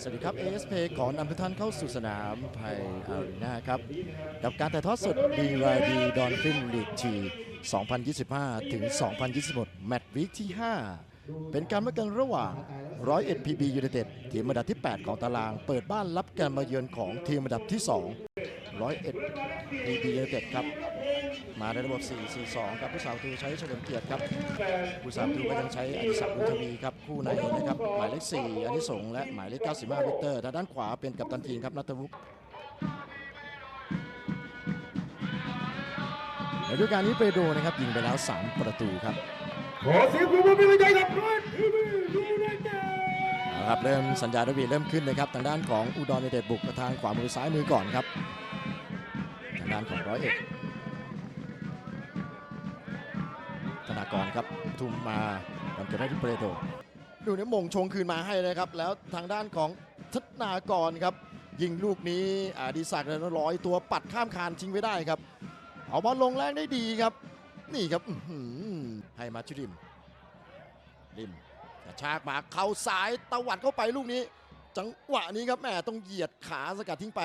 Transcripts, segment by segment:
สวัสดีครับ ASP ขอนำทุกท่านเข้าสู่สนามไพอารีนาครับ กับการถ่ายทอดสดบีวีดีดอนฟิลลิตชี2025 ถึง 2026 แมตช์วีคที่ 5 เป็นการเมากันระหว่าง 101 PB United ทีมอันดับที่ 8 ของตาราง เปิดบ้านรับการมาเยือนของทีมอันดับที่ 2 101 PB United ครับมาในระบบ 4-4-2กับผู้สาวตูใช้เฉลิมเกียรติครับผู้สามตูก็ยังใช้อดิศักดิ์บุญทวีครับคู่ในนะครับหมายเลข4อนิสงส์และหมายเลข95วิกเตอร์ทางด้านขวาเป็นกัปตันทีมครับนัทวุฒิในฤดูกาลนี้เปโดนะครับยิงไปแล้ว 3 ประตูครับขอเสียงปรบมือเป็นกำลังใจกับร้อยทีวียูไนเต็ดเอาละครับเริ่มสัญญาณดวีเริ่มขึ้นนะครับทางด้านของอุดรยูไนเต็ดบุกมาทางขวามือซ้ายมือก่อนครับทางด้านของร้อยเอกธนากรครับทุ่มมาบอลเกิดได้ที่เปรโดดูเนี่ยมงชงคืนมาให้นะครับ แล้วทางด้านของธนากรครับยิงลูกนี้อดีศักดิ์แล้ร้อยตัวปัดข้ามคานทิ้งไว้ได้ครับ เอาบอลลงแรงได้ดีครับ นี่ครับให้มาชุดิมริมกระชากมาเข้าซ้ายตวัดเข้าไปลูกนี้ จังหวะนี้ครับแหม่ต้องเหยียดขาสกัดทิ้งไป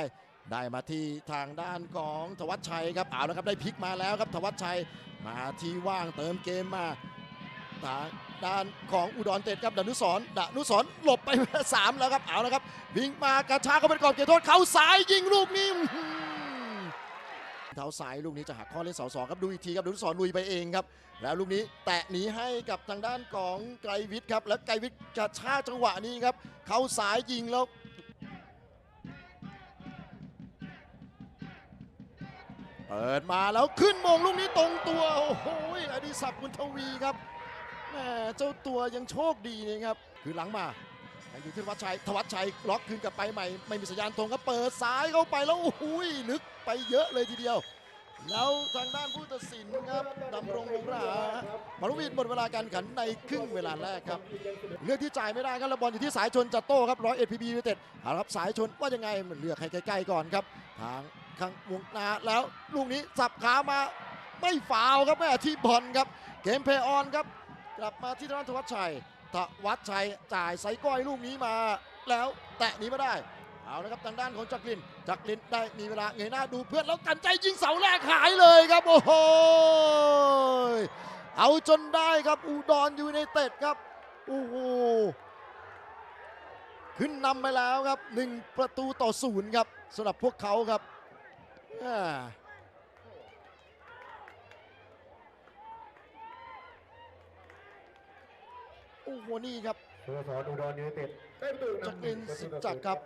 ได้มาที่ทางด้านของธวัชชัยครับเอาแล้วครับได้พลิกมาแล้วครับธวัชชัยมาที่ว่างเติมเกมมาทางด้านของอุดรเต็ดครับดนุสรณ์ดนุสรณ์หลบไปสามแล้วครับเอาแล้วครับวิ่งมากระชากเข้าไปก่อนเกียรติโทษเขาซ้ายยิงลูกนี้เท้าซ้ายลูกนี้จะหักข้อเล่นเสาสองครับดูอีกทีครับดนุสรณ์ลุยไปเองครับ แล้วลูกนี้แตะหนีให้กับทางด้านของไกรวิทย์ครับ แล้วไกรวิทย์กระชากจังหวะนี้ครับ เขาสายยิงแล้ว เปิดมาแล้วขึ้นมงลูกนี้ตรงตัวโอ้โหอดิศักดิ์บุญทวีครับแหม่เจ้าตัวยังโชคดีนะครับคือหลังมายังอยู่ที่ธวัชชัยธวัชชัยล็อกคืนกลับไปใหม่ ไม่มีสัญญาณตรงก็เปิดซ้ายเข้าไปแล้วโอ้โหลึกไปเยอะเลยทีเดียว แล้วทางด้านผู้ตัดสินครับดำรงวงรามารุวินหมดเวลาการขันในครึ่งเวลาแรกครับเลือกที่จ่ายไม่ได้ครับแล้วบอลอยู่ที่สายชนจัดโต้ครับร้อยเอ็ดพีบียูเต็ดเอารับสายชนว่ายังไงมันเลือกให้ใกล้ๆก่อนครับ ทาง ข้างวงนาแล้วลูกนี้สับขามาไม่ฟาวครับแม่ที่บอลครับ เกมเพย์ออนครับ กลับมาที่ทางด้านธวัชชัยธวัชชัยจ่ายไซก้อยลูกนี้มา แล้วแตะหนีไม่ได้เอาละครับทางด้านของจักรินจักรินได้มีเวลาเงยหน้าดูเพื่อนแล้วกันใจยิงเสาแรกหายเลยครับโอ้โหเอาจนได้ครับอุดรยูไนเต็ดครับโอ้โหขึ้นนำไปแล้วครับหนึ่งประตูต่อศูนย์ครับสำหรับพวกเขาครับ อ่าโอ้โหนี่ครับ สโมสรอุดรยูไนเต็ดได้ประตูนำจักรินสิทธิ์จักรครับ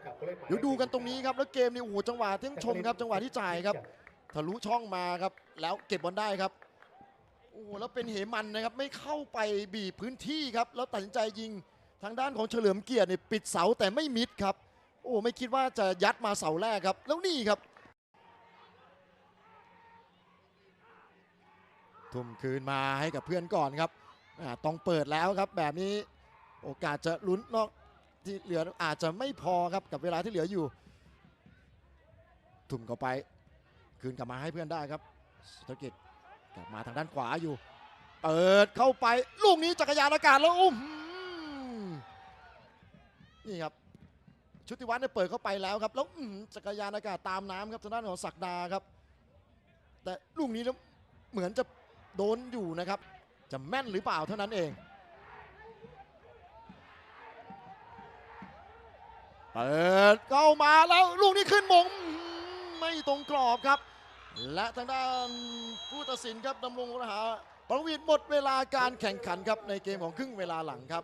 เดี๋ยวดูกันตรงนี้ครับแล้วเกมนี่โอ้โหจังหวะที่ต้องชมครับจังหวะที่จ่ายครับ ทะลุช่องมาครับ แล้วเก็บบอลได้ครับโอ้โหแล้วเป็นเหมันนะครับไม่เข้าไปบีบพื้นที่ครับ แล้วตัดสินใจยิงทางด้านของเฉลิมเกียรติเนี่ยปิดเสาแต่ไม่มิดครับ โอ้ไม่คิดว่าจะยัดมาเสาแรกครับ แล้วนี่ครับ ทุ่มคืนมาให้กับเพื่อนก่อนครับต้องเปิดแล้วครับแบบนี้โอกาสจะลุ้นนอกที่เหลืออาจจะไม่พอครับกับเวลาที่เหลืออยู่ ทุ่มเข้าไป คืนกลับมาให้เพื่อนได้ครับสธกิจกลับมาทางด้านขวาอยู่ เปิดเข้าไปลูกนี้จักรยานอากาศแล้วอุ้มนี่ครับชุติวัฒน์เนี่ยเปิดเข้าไปแล้วครับ แล้วอื้อหือจักรยานอากาศตามน้ำครับทางด้านของศักดาครับ แต่ลูกนี้แล้วเหมือนจะ โดนอยู่นะครับ จะแม่นหรือเปล่าเท่านั้นเองเปิดเข้ามาแล้วลูกนี้ขึ้นมงไม่ตรงกรอบครับ และทางด้านผู้ตัดสินครับดำรงรหาประวินหมดเวลาการแข่งขันครับในเกมของครึ่งเวลาหลังครับ